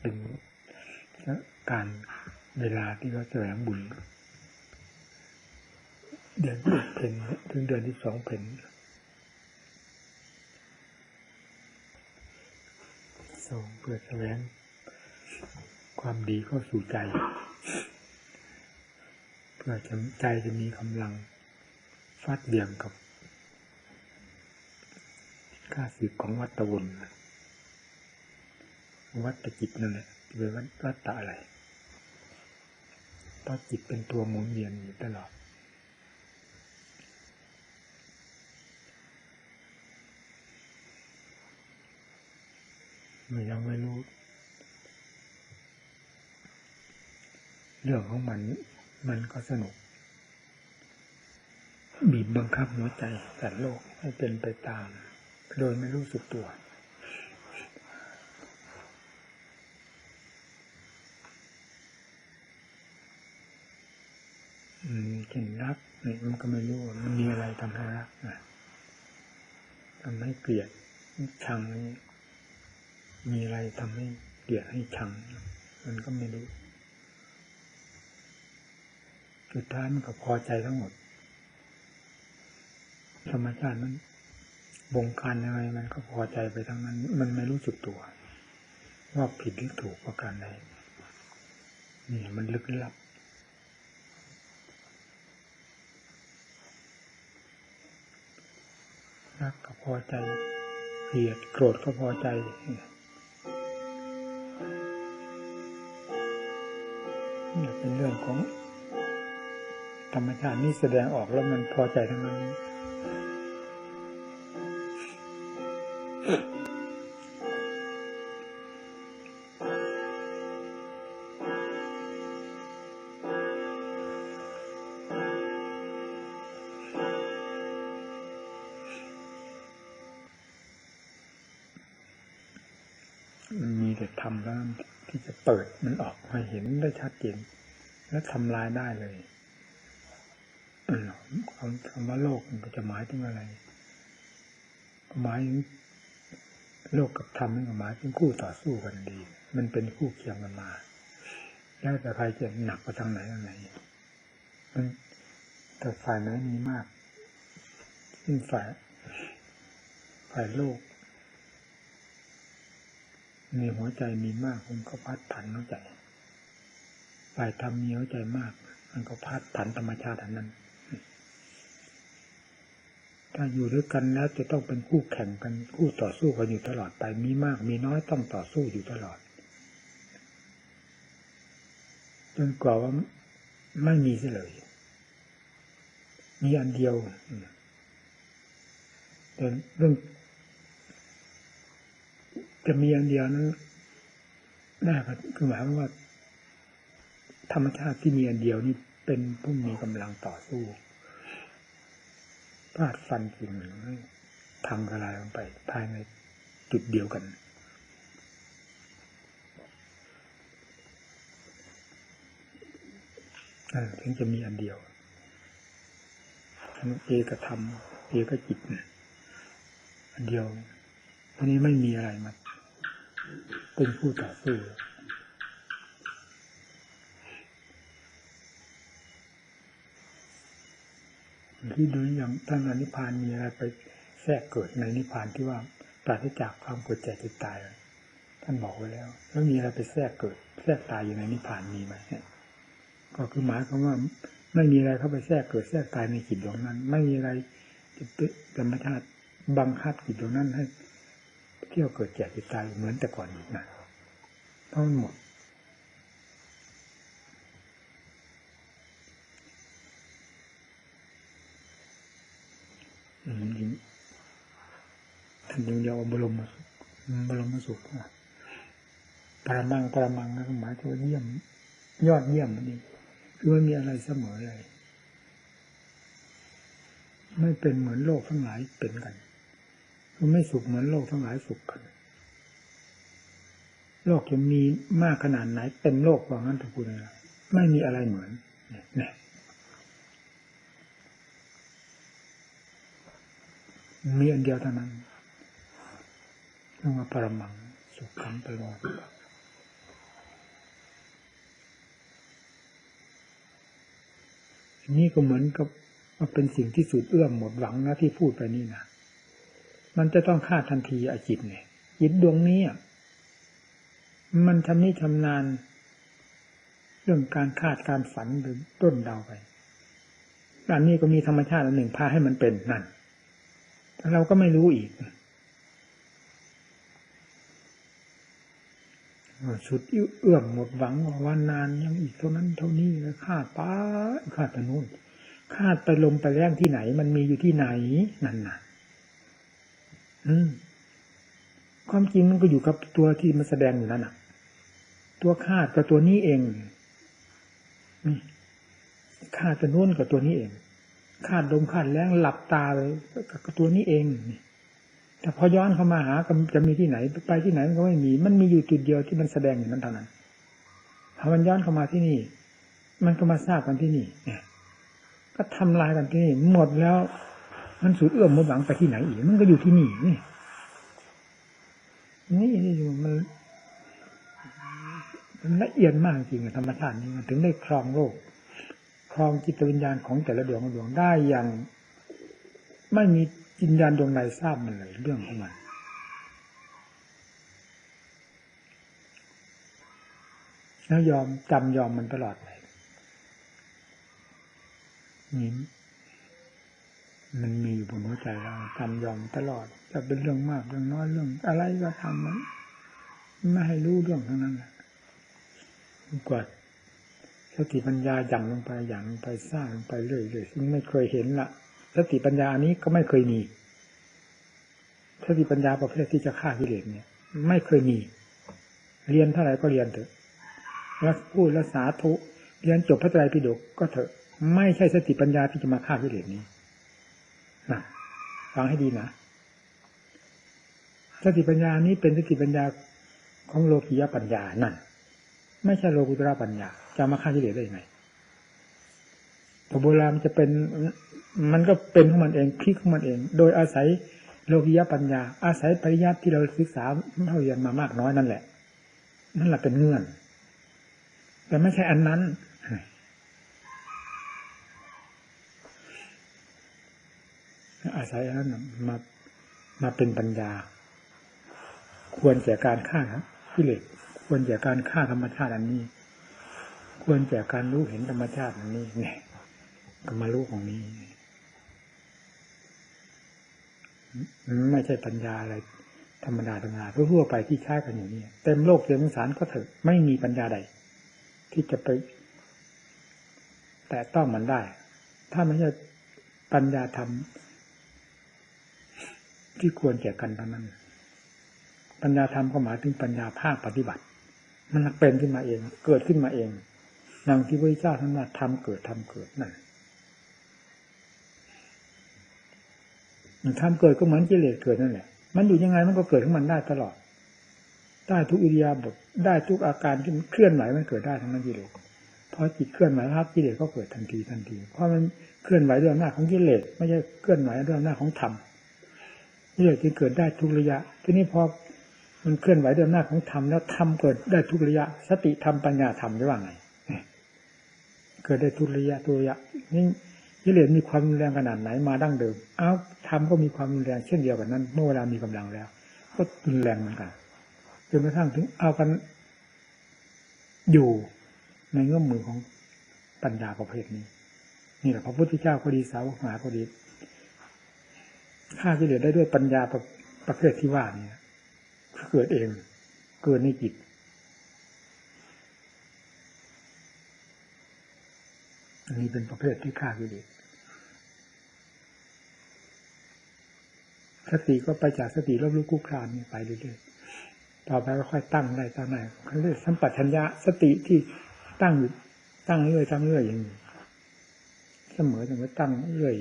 เป็นการเวลาที่เขาแสวงบุญ เดือนที่เพนถึงเดือนที่สองเพนส่งเพื่อแสวงความดีเข้าสู่ใจ เพื่อจะใจจะมีกำลังฟาดเบี่ยงกับข้าศึกของวัตวน วัตจิตนั่นแหละเป็นวัตตะอะไรเพราะจิตเป็นตัวหมุนเวียนอยู่ตลอดมันยังไม่รู้ เรื่องของมัน มันก็สนุก บีบบังคับหัวใจสัตว์โลกให้เป็นไปตาม โดยไม่รู้สึกตัว อืม เช่นรักเนี่ยมันก็ไม่รู้ว่ามันมีอะไรทำให้รักนะทำให้เกลียดชังนี่มีอะไรทำให้เกลียดให้ชัง มันก็ไม่รู้สุดท้ายมันก็พอใจทั้งหมด ธรรมชาติมันบงการยังไงมันก็พอใจไปทั้งนั้น มันไม่รู้สึกตัว ว่าผิดหรือถูกประการใดนี่มันลึกลับ รักก็พอใจเกลียดโกรธก็พอใจนี่เป็นเรื่องของธรรมชาตินี่แสดงออกแล้วมันพอใจทั้งนั้น ได้ชัดเจนและทำลายได้เลยคำคำว่าโลกมันจะหมายถึงอะไรหมายถึงโลกกับธรรมนี่หมายถึงคู่ต่อสู้กันดี มันเป็นคู่เคียงกันมา แล้วแต่ใครจะหนักไปทางไหนทางไหนมันแต่ฝ่ายไหนมีมากยิ่งฝ่ายฝ่ายโลกมีหัวใจมีมากมันก็พัดผันหัวใจ ฝ่ายธรรมมีหัวใจมาก มันก็พัดผันธรรมชาติอันนั้น ถ้าอยู่ด้วยกันแล้วจะต้องเป็นคู่แข่งกันคู่ต่อสู้กันอยู่ตลอดไปมีมากมีน้อยต้องต่อสู้อยู่ตลอดจนกว่าว่าไม่มีเสียเลย มีอันเดียวแต่เรื่องจะมีอันเดียวนั้นได้คือหมายว่า ธรรมชาติที่มีอันเดียวนี่เป็นผู้มีกำลังต่อสู้ฟาดฟันสิ่งหนึ่งทำกระไรลงไปภายในจุดเดียวกัน ถึงจะมีอันเดียวเอกธรรมเอกจิตอันเดียวทีนี้ไม่มีอะไรมาเป็นผู้ต่อสู้ ที่ดูอย่างท่านอนิพพานมีอะไรไปแทรกเกิดในนิพพานที่ว่าปราศจากความเกิดแก่เจ็บตายท่านบอกไว้แล้ว แล้วมีอะไรไปแทรกเกิด แทรกตายอยู่ในนิพพานมีไหมก็คือหมายความว่าไม่มีอะไรเข้าไปแทรกเกิดแทรกตายในจิตดวงนั้น ไม่มีอะไรจะเป็นธรรมชาติบังคับจิตดวงนั้นให้เที่ยวเกิดแก่เจ็บตายเหมือนแต่ก่อนอีกนะทั้งหมดท่านยังยาวบรมสุขบรมสุขปรมังปรมังนะหมายถึงเยี่ยม ยอดเยี่ยมนี่คือไม่มีอะไรเสมอเลย ไม่เป็นเหมือนโลกทั้งหลายเป็นกันคือไม่สุขเหมือนโลกทั้งหลายสุขกันโลกจะมีมากขนาดไหนเป็นโลกว่างั้นทุกคนไม่มีอะไรเหมือนเนี่ยมีอันเดียวเท่านั้น เรื่องปรมังสุขขังไปรอดนี่ก็เหมือนกับมันเป็นสิ่งที่สุดเอื้อมหมดหวังนะที่พูดไปนี่นะมันจะต้องฆ่าทันทีอาจิตเนี่ยจิตดวงนี้อมันทำนี่ทำนาน เรื่องการคาดการฝันหรือต้นเดาไปอันนี้ก็มีธรรมชาติอันหนึ่งพาให้มันเป็นนั่นแต่เราก็ไม่รู้อีก สุดเอื้อมหมดหวังว่านานยังอีกเท่านั้นเท่านี้แล้วคาดป้าคาดไปนู่นคาดไปลมไปแรงที่ไหน มันมีอยู่ที่ไหนนั่นน่ะ อืมความจริงมันก็อยู่กับตัวที่มันแสดงอยู่นั่นน่ะ ตัวคาดกับตัวนี้เองนี่คาดตัวนู้นกับตัวนี้เองคาดลมคาดแรงหลับตาเลยกับตัวนี้เองนี่ แต่พอย้อนเข้ามาหาจะมีที่ไหน ไปที่ไหนมันก็ไม่มี มันมีอยู่จุดเดียวที่มันแสดงอยู่นั้นเท่านั้นพอมันย้อนเข้ามาที่นี่ มันก็มาทราบกันที่นี่เนี่ยก็ทำลายกันที่นี่ หมดแล้ว มันสุดเอื้อมมดหวังไปที่ไหนอีก มันก็อยู่ที่นี่นี่นี่นี่มันมันละเอียดมากจริงธรรมชาตินี้มันถึงได้ครองโลกครองจิตวิญญาณของแต่ละดวงดวงได้อย่าง ไม่มี วิญญาณดวงใดทราบมันเลยเรื่องของมันแล้วยอมจำยอมมันตลอดเลยนี่มันมีอยู่บนหัวใจเราจำยอมตลอด จะเป็นเรื่องมากเรื่องน้อยเรื่อง อะไรก็ทำมันไม่ให้รู้เรื่องทั้งนั้นแหละกว่าสติปัญญาหยั่งลงไปหยั่งลงไปสร้างลงไปเรื่อยๆซึ่งไม่เคยเห็นละ สติปัญญานี้ก็ไม่เคยมี สติปัญญาประเภทที่จะฆ่ากิเลสเนี่ย ไม่เคยมี เรียนเท่าไหร่ก็เรียนเถอะแล้วพูดแล้วสาธุเรียนจบพระไตรปิฎกก็เถอะ ไม่ใช่สติปัญญาที่จะมาฆ่ากิเลสนี้นะฟังให้ดีนะสติปัญญานี้เป็นสติปัญญาของโลกียปัญญานั่น ไม่ใช่โลกุตระปัญญา จะมาฆ่ากิเลสได้ยังไง พอโบราณมันจะเป็น มันก็เป็นของมันเองคลิกของมันเอง โดยอาศัยโลกิยปัญญา อาศัยปริยัติที่เราศึกษาเราเรียนมามากน้อยนั่นแหละ นั่นแหละเป็นเงื่อน แต่ไม่ใช่อันนั้นอาศัยอันนั้นมามาเป็นปัญญา ควรแก่การฆ่ากิเลสควรแก่การฆ่าธรรมชาติอันนี้ ควรแก่การรู้เห็นธรรมชาติอันนี้เนี่ย ก็มารู้ของนี้ ไม่ใช่ปัญญาอะไร ธรรมดาธรรมดาทั่วไปที่ใช้กันอย่างนี้เต็มโลกเต็มสารก็เถอะไม่มีปัญญาใด ที่จะไป แต่ต้องมันได้ ถ้าไม่ใช่ปัญญาธรรมที่ควรแก่กันเท่านั้น ปัญญาธรรมก็หมายถึงปัญญาภาคปฏิบัติ มันเป็นขึ้นมาเอง เกิดขึ้นมาเองดังที่พระเจ้าท่านว่าทำเกิดทำเกิดนั่น ทำเกิดก็เหมือนกิเลสเกิดนั่นแหละ มันอยู่ยังไงมันก็เกิดขึ้นมันได้ตลอด ได้ทุกอิริยาบถได้ทุกอาการที่มันเคลื่อนไหวมันเกิดได้ทั้งนั้นกิเลสพอจิตเคลื่อนไหวครับกิเลสก็เกิดทันทีทันที เพราะมันเคลื่อนไหวด้วยอำนาจของกิเลสไม่ใช่เคลื่อนไหวด้วยอำนาจของธรรมกิเลสจึงเกิดได้ทุกระยะ ทีนี้พอมันเคลื่อนไหวด้วยอำนาจของธรรมแล้วธรรมเกิดได้ทุกระยะ สติธรรมปัญญาธรรมจะว่าไงเกิดได้ทุกระยะทุกระยะนี่ กิเลสมีความรุนแรงขนาดไหนมาดั้งเดิม เอ้าธรรมก็มีความรุนแรงเช่นเดียวกันนั้น เมื่อเวลามีกำลังแล้ว ก็รุนแรงเหมือนกันจนกระทั่งถึงเอากันอยู่ในเงื่อมมือของปัญญาประเภทนี้ นี่แหละพระพุทธเจ้าก็ดีสาวกหาก็ดีฆ่ากิเลสได้ด้วยปัญญาประประเภทที่ว่านี่เกิดเอง เกิดในจิตอันนี้เป็นประเภทที่ฆ่ากิเลส สติก็ไปจากสติรบรู้คู่ครามไปเรื่อยๆต่อไปก็ค่อยตั้งได้ตั้งได้เขาเรียสัมปชัญญะสติที่ตั้งอยู่ตั้งเรื่อยตั้งเรื่อยอย่างนี้เสมอเสมอตั้งเรื่อย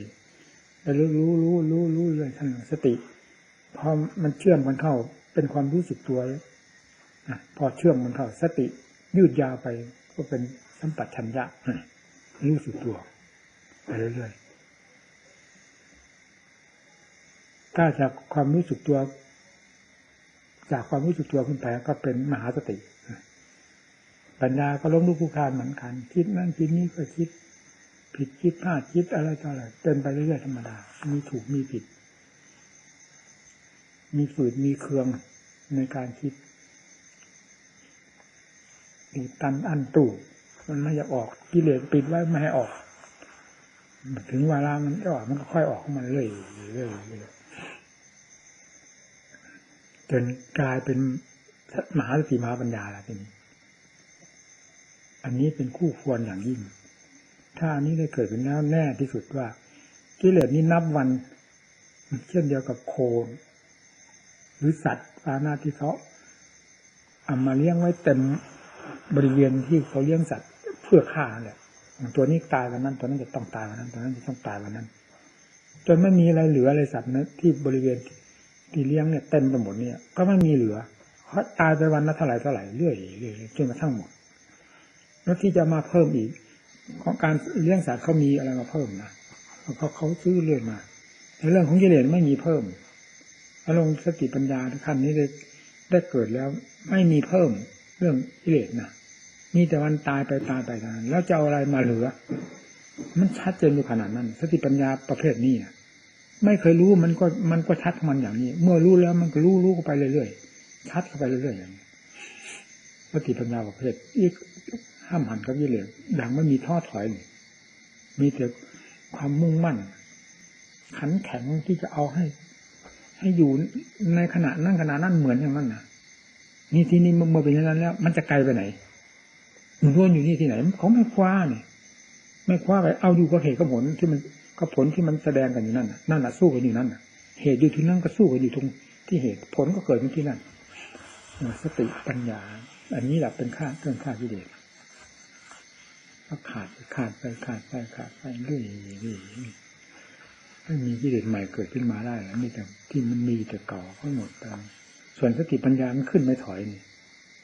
แล้วรู้รู้รู้รู้รู้เรื่อยทั้งสติพอมันเชื่อมมันเข้าเป็นความรู้สึกตัวพอเชื่อมมันเข้าสติยืดยาวไปก็เป็นสัมปชัญญะรู้สึกตัวไปเรื่อยๆ ถ้าจากความรู้สึกตัว จากความรู้สึกตัวขึ้นไปก็เป็นมหาสติ ปัญญาก็ล้มลุกคุกคานเหมือนกัน คิดนั่นคิดนี้ก็คิด ผิดคิดพลาดคิดอะไรต่ออะไรเป็นไปเรื่อยๆธรรมดา มีถูกมีผิด มีฝืดมีเคืองในการคิดอุดตันอันตู่มันไม่อยากออกกิเลสปิดไว้ไม่ให้ออก ถึงเวลามันจะออกมันก็ค่อยออกของมันเรื่อยเรื่อยเรื่อยๆ จนกลายเป็นมหาสติมหาปัญญาแล้วทีนี้อันนี้เป็นคู่ควรอย่างยิ่ง ถ้าอันนี้ได้เกิดขึ้นแล้วแน่ที่สุดว่ากิเลสนี้นับวัน เช่นเดียวกับโคหรือสัตว์ปานาที่เขาเอามาเลี้ยงไว้เต็มบริเวณที่เขาเลี้ยงสัตว์เพื่อฆ่าแหละอย่างตัวนี้ตายวันนั้น ตัวนั้นจะต้องตายวันนั้น ตัวนั้นจะต้องตายวันนั้น จนไม่มีอะไรเหลืออะไรสัตว์นะที่บริเวณ ที่เลี้ยงเนี่ยเต็มไปหมดเนี่ย ก็ไม่มีเหลือเขาะตายไปวันละเท่าไหร่เท่าไหร่เรื่อยเรื่อยจนกระทั่งหมด แล้วที่จะมาเพิ่มอีก ของการเลี้ยงสัตว์เขามีอะไรมาเพิ่มนะเขาเขาซื้อเรื่อยมาในเรื่องของกิเลสไม่มีเพิ่มอารมณ์สติปัญญาขั้นนี้ได้ได้เกิดแล้วไม่มีเพิ่มเรื่องกิเลสนะมีแต่วันตายไปตายไปนานแล้วจะเอาอะไรมาเหลือ มันชัดเจนอยู่ขนาดนั้น สติปัญญาประเภทนี้นะ ไม่เคยรู้มันก็มันก็ชัดของมันอย่างนี้ เมื่อรู้แล้วมันก็รู้รู้ไปเรื่อยๆชัดเข้าไปเรื่อยๆอย่างนี้สติปัญญาประเภทอีกห้ามหันกับกิเลสดังไม่มีท้อถอยเลยมีแต่ความมุ่งมั่น ขันแข็งที่จะเอาให้ ให้อยู่ในขณะนั่งขณะนั้นเหมือนอย่างนั้นนะนี่ที่นี่เมื่อเป็นอย่างนั้นแล้ว มันจะไกลไปไหนมันร่วนอยู่นี่ที่ไหนเขาไม่คว้าเนี่ยไม่คว้าไปเอาอยู่กับเหตุกับผลที่มัน กับผลที่มันแสดงกันอยู่นั่นนั่นแหละสู้กันอยู่นั่นเหตุอยู่ที่นั่นก็สู้กันอยู่ตรงที่เหตุผลก็เกิดที่นั่นสติปัญญา อันนี้แหละเป็นค่าเครื่องค่ากิเลสก็ขาดไปขาดไปขาดไปขาดไปเรื่อยเรื่อยไม่มีกิเลสใหม่เกิดขึ้นมาได้แล้วมีแต่ที่มันมีแต่เก่าก็หมดไปส่วนสติปัญญามันขึ้นไม่ถอยนี่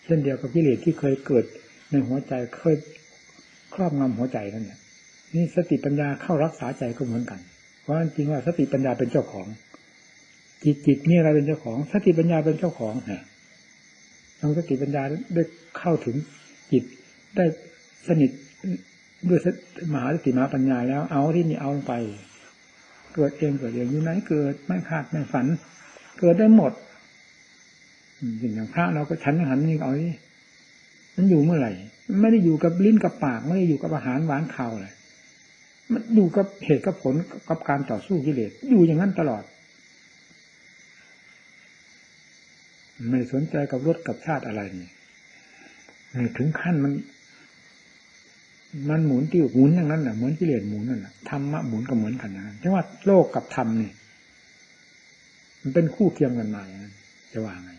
เช่นเดียวกับกิเลสที่เคยเกิดในหัวใจเคยครอบงำหัวใจนั่นเนี่ย นี่สติปัญญาเข้ารักษาใจก็เหมือนกัน เพราะจริงว่าสติปัญญาเป็นเจ้าของ จิตจิตนี่อะไรเป็นเจ้าของ สติปัญญาเป็นเจ้าของฮะทางสติปัญญาได้เข้าถึงจิตได้สนิทด้วยมหาสติมหาปัญญาแล้วเอาที่นี่เอาไปเกิดเองเกิดเองอยู่ไหนเกิดไม่คาดไม่ฝัน เกิดได้หมดอย่างพระเราก็ฉันหันนี่เอาที่มันอยู่เมื่อไหร่ ไม่ได้อยู่กับลิ้นกับปาก ไม่ได้อยู่กับอาหารหวานข้าวเลย อยู่กับเหตุกับผลกับการต่อสู้กิเลสอยู่อย่างนั้นตลอด ไม่สนใจกับรสกับชาติอะไรนี่ถึงขั้นมัน มันหมุนติ้วหมุนอย่างนั้นน่ะเหมือนกิเลสหมุนนั่นน่ะธรรมะหมุนก็เหมือนกันนะจังว่าโลกกับธรรมนี่มันเป็นคู่เคียงกันมาอย่างนั้นจะว่าไง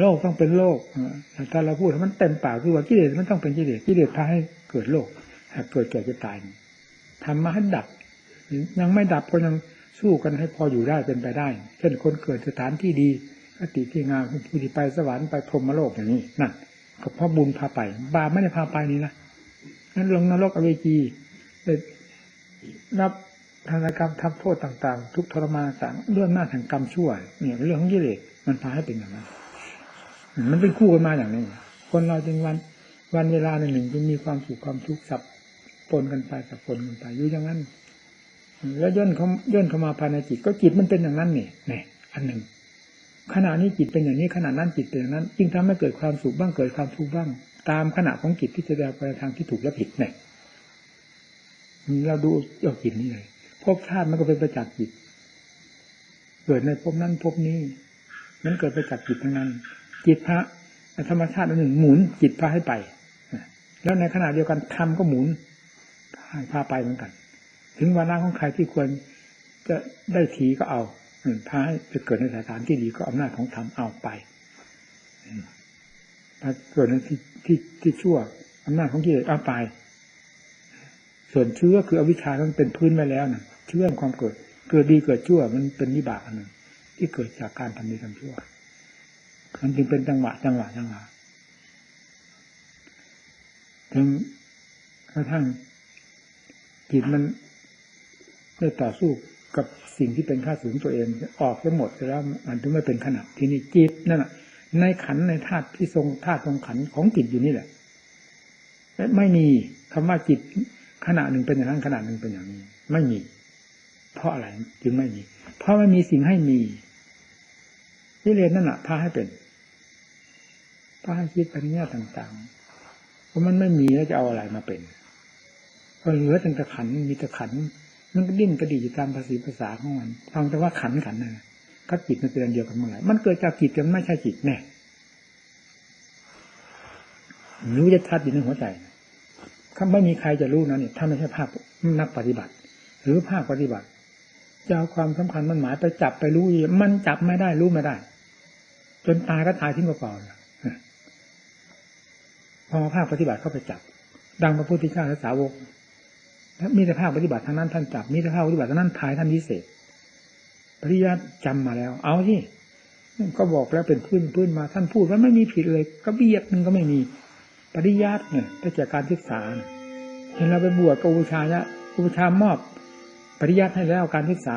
โลกต้องเป็นโลกถ้าเราพูดมันเต็มปากคือว่ากิเลสมันต้องเป็นกิเลสกิเลสพาให้เกิดโลกให้เกิดแก่จะตาย ทำมาให้ดับ ยังไม่ดับก็ยังสู้กันให้พออยู่ได้เป็นไปได้ เช่นคนเกิดสถานที่ดีคติที่งามผู้ที่ไปสวรรค์ไปพรหมโลกอย่างนี้นั่นก็เพราะบุญพาไป บาปไม่ได้พาไปนี่นะนั้นลงนรกอเวจีได้รับธนกรรมทำโทษต่างๆ ทุกทรมานต่างเรื่องหน้าแห่งกรรมชั่วเนี่ยเรื่องของกิเลสมันพาให้เป็นอย่างนั้นมันเป็นคู่กันมาอย่างนี้คนเราจึงวันวันเวลาหนึ่งจึงมีความสุขความทุกข์สับ ปนกันไปสับปนกันไปอยู่อย่างนั้น แล้วย่นเขาย่นเข้ามาภายในจิต ก็จิตมันเป็นอย่างนั้นนี่นี่อันหนึ่งขณะนี้จิตเป็นอย่างนี้ขณะนั้นจิตเป็นอย่างนั้น จึงทำให้เกิดความสุขบ้างเกิดความทุกข์บ้าง ตามขณะของจิตที่แสดงไปทางที่ถูกและผิดเนี่ยเราดูเอาจิตนี้เลยภพชาติมันก็เป็นประจักษ์จิต เกิดในภพนั้นภพนี้นั้นเกิดประจักษ์จิตทั้งนั้น จิตพระธรรมชาติอันหนึ่งหมุนจิตพาให้ไป แล้วในขณะเดียวกันธรรมก็หมุน พาไปเหมือนกัน ถึงวาระของใครที่ควรจะได้ทีก็เอาพาให้ไปเกิดในสถานที่ดีก็อำนาจของธรรมเอาไปถ้าเกิดในที่ที่ที่ชั่วอำนาจของกิเลสเอาไป ส่วนเชื้อคืออวิชชามันเป็นพื้นไว้แล้วนะเชื่อมความเกิด เกิดดีเกิดชั่ว มันเป็นนิบากอันหนึ่งที่เกิดจากการทำดีทำชั่ว มันจึงเป็นจังหวะจังหวะจังหวะถึงกระทั่ง จิตมันได้ต่อสู้กับสิ่งที่เป็นข้าศึกตัวเองออกไปหมดแล้วมันถึงไม่เป็นขนาดทีนี้จิตนั่นแหะในขันในธาตุที่ทรงธาตุทรงขันของจิตอยู่นี่แหละไม่มีคำว่าจิตขณะหนึ่งเป็นอย่างนั้นขณะหนึ่งเป็นอย่างนี้ ไม่มี เพราะอะไรจึงไม่มี เพราะไม่มีสิ่งให้มีกิเลสนั่นแหะพาให้เป็นพาให้คิดปในแง่ต่างๆเพราะมันไม่มีแล้วจะเอาอะไรมาเป็น ก็เหลือแต่ขันมีแต่ขัน มันก็ดิ้นกระดิอยู่ตามภาษีภาษาของมันฟังแต่ว่าขันขันนะกับจิตมันเป็นอันเดียวกันเมื่อไหร่มันเกิดจากจิตแต่มันไม่ใช่จิตแน่รู้จะทัดอยู่ในหัวใจถ้าไม่มีใครจะรู้นะเนี่ยถ้าไม่ใช่ภาคนักปฏิบัติ หรือภาคปฏิบัติจะเอาความสำคัญมันหมายไปจับไปรู้มันจับไม่ได้รู้ไม่ได้ จนตายก็ตายทิ้งเปล่าพอภาคปฏิบัติเข้าไปจับ ดังพระพุทธเจ้าและสาวก มีแต่ภาคปฏิบัติทางนั้นท่านจับมีแต่ภาคปฏิบัติทางนั้นทายท่านพิเศษ ปริยัติจำมาแล้ว เอาที่ก็บอกแล้วเป็นพื้นพื้นมาท่านพูดว่าไม่มีผิดเลยก็เบียดนึงก็ไม่มีปริยัติเนี่ยได้จากการศึกษาเห็นเราไปบวชกับอุชายะอุชามอบปริยัติให้แล้วการศึกษา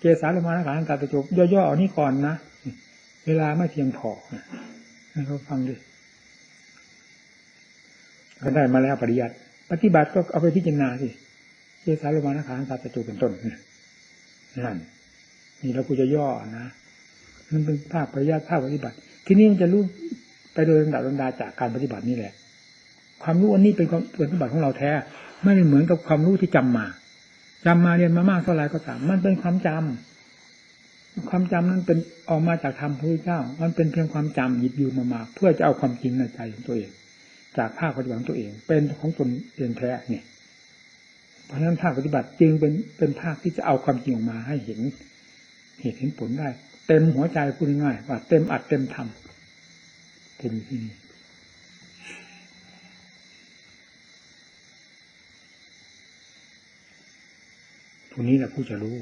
เกสาลมานะการการประจบย่อๆเอานี่ก่อนนะเวลาไม่เพียงพอให้เขาฟังดิก็ได้มาแล้วปริยัติ ปฏิบัติก็เอาไปพิจารณาสิเจสาลมานะขาการประจบเป็นต้นนั่นนี่เรากูจะย่อนะมันเป็นภาคปริยัติภาคปฏิบัติ ทีนี้มันจะรู้ไปโดยลำดับลำดาจากการปฏิบัตินี่แหละ ความรู้อันนี้เป็นความปฏิบัติของเราแท้ ไม่เหมือนกับความรู้ที่จำมาจำมาเรียนมามากเท่าไรก็ตาม มันเป็นความจำความจำนั้นเป็นออกมาจากธรรมพระพุทธเจ้า มันเป็นเพียงความจำหยิบยืมมามา เพื่อจะเอาความจริงในใจของตัวเอง จากภาคปฏิบัติตัวเอง เป็นของตนเองแท้เนี่ยเพราะฉะนั้นภาคปฏิบัติจึงเป็นเป็นภาคที่จะเอาความจริงออกมาให้เห็น เหตุเห็นผลได้ เต็มหัวใจพูดง่ายว่าเต็มอัดเต็มทำเป็นที่นี่ผู้นี้แหละผู้จะรู้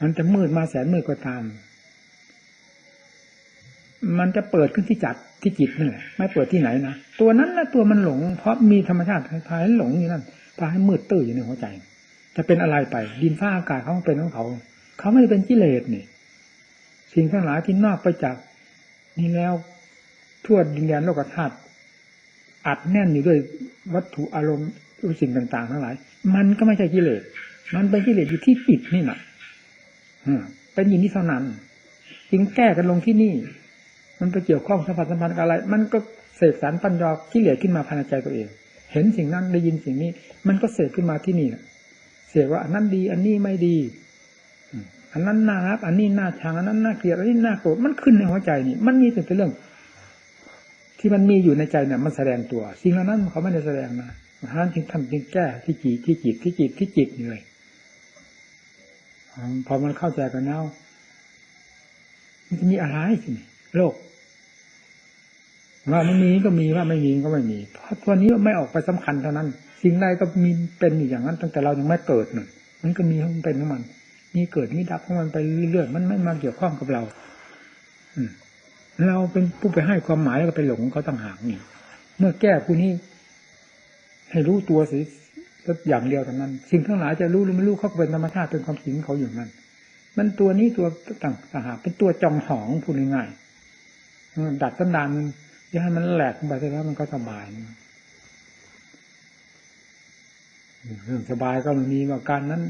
มันจะมืดมาแสนมืดก็ตาม มันจะเปิดขึ้นที่จัดที่จิตนั่แหละไม่เปิดที่ไหนนะตัวนั้นนะตัวมันหลง เพราะมีธรรมชาติพาให้หลงอยู่นั่นพาให้มืดตื้ออยู่ในหัวใจ จะเป็นอะไรไป ดินฟ้าอากาศเขาเป็นของเขา เขาไม่ได้เป็นกิเลสนี่สิ่งทั้งหลายที่นอกไปจากนี่แล้วทั่วดินแดนโลกธาตุอัดแน่นอยู่ด้วยวัตถุอารมณ์สิ่งต่างๆทั้งหลาย มันก็ไม่ใช่กิเลสมันเป็นกิเลสอยู่ที่จิตนี่แหละเป็นอย่างนี้เท่านั้นจึงแก้กันลงที่นี่ มันไปเกี่ยวข้องสัมผัสสัมพันธ์อะไร มันก็เสกสารปัญญากิเหลสขึ้นมาภายในใจตัวเอง เห็นสิ่งนั้นได้ยินสิ่งนี้ มันก็เสกขึ้นมาที่นี่เสกว่าอันนั้นดี อันนี้ไม่ดี อันนั้นน่ารักอันนี้น่าชังอันนั้นน่าเกลียดอันนี้น่าโกรธมันขึ้นในหัวใจนี่ มันมีแต่เรื่อง ที่มันมีอยู่ในใจเนี่ยมันแสดงตัว สิ่งเหล่านั้นเขาไม่ได้แสดงนะท่านจึงทำจึงแก้ที่จิตที่จิตที่จิตที่จิตเลยพอมันเข้าใจกันแล้วมันจะมีอะไรสิโลก ว่าไม่มีก็มีว่าไม่มีก็ไม่มีเพราะตัวนี้ไม่ออกไปสำคัญเท่านั้น สิ่งใดก็มีเป็นอยู่อย่างนั้น ตั้งแต่เรายังไม่เกิดหนึ่งมันก็มีของเป็นของมัน มีเกิดมีดับของมันไปเรื่อยๆมันไม่มาเกี่ยวข้องกับเรา อืมเราเป็นผู้ไปให้ความหมายแล้วก็ไปหลงเขาต่างหากนี่ เมื่อแก้ผู้นี้ ให้รู้ตัวสิอย่างเดียวเท่านั้น สิ่งทั้งหลายจะรู้หรือไม่รู้เขาเป็นธรรมชาติเป็นความจริงเขาอยู่นั่นมันตัวนี้ตัวต่างหากเป็นตัวจองหองพูดง่ายๆดัดสันดาน จะให้มันแหลกไปแล้วมันก็สบายเรื่องสบายก็มันมีว่าการนั้น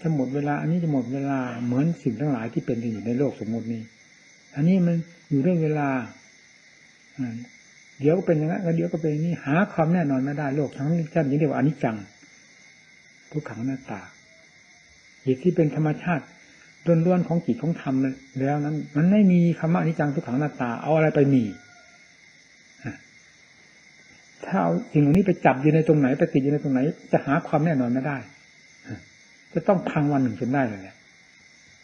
จะหมดเวลา อันนี้จะหมดเวลาเหมือนสิ่งทั้งหลายที่เป็นอยู่ในโลกสมมตินี้ อันนี้มันอยู่ด้วยเวลาเดี๋ยวก็เป็นอย่างนั้นเดี๋ยวก็เป็นอย่างนี้หาความแน่นอนไม่ได้โลกทั้งนี้ท่านนี้เรียกว่าอนิจจังทุกขังหน้าตาจิตที่เป็นธรรมชาติล้วนๆของจิตของธรรมแล้วนั้น มันไม่มีคำว่าอนิจจังทุกขังหน้าตา เอาอะไรไปมี ถ้าเอาสิ่งเหล่านี้ไปจับอยู่ในตรงไหนไปติดอยู่ในตรงไหน จะหาความแน่นอนไม่ได้ จะต้องพังวันหนึ่งจนได้เลยแหละ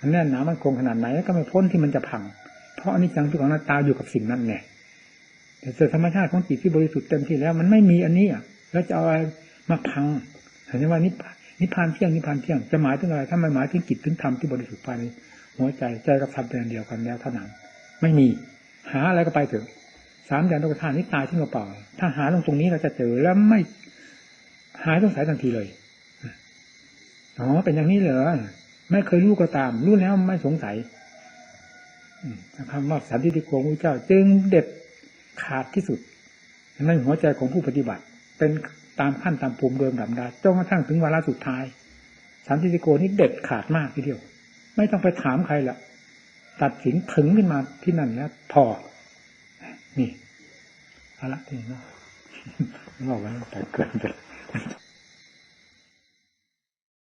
มันแน่นหนามันคงขนาดไหนก็ไม่พ้นที่มันจะพัง เพราะอนิจจังทุกขังหน้าตาอยู่กับสิ่งนั้นไงแต่ธรรมชาติของจิตที่บริสุทธิ์เต็มที่แล้ว มันไม่มีอันนี้อะแล้วจะเอาอะไรมาพังเห็นไหมว่านิพนิพานเที่ยงนิพานเที่ยงจะหมายถึงอะไรถ้าไม่หมายถึงจิตถึงธรรมที่บริสุทธิ์ภายในหัวใจใจกับธรรมเป็นเดียวกันแล้วเท่านั้นไม่มี หาอะไรก็ไปเถอะ สามยานโลกธานนี้ตายที่เปล่า ถ้าหาลงตรงนี้เราจะเจอแล้วไม่หายต้องสายทันทีเลยอ๋อเป็นอย่างนี้เหรอไม่เคยรู้ก็ตาม รู้แล้วไม่สงสัยคำว่าสันติโกของพระเจ้า จึงเด็ดขาดที่สุดในหัวใจของผู้ปฏิบัติ เป็นตามขั้นตามภูมิเดิมดำดาจนกระทั่งถึงวาระสุดท้าย สันติโกนี้เด็ดขาดมากทีเดียว ไม่ต้องไปถามใครละตัดสินถึงขึ้นมาที่นั่นแล้วพอ นี่เอาละทีนี้เล่าไว้แต่เกินไป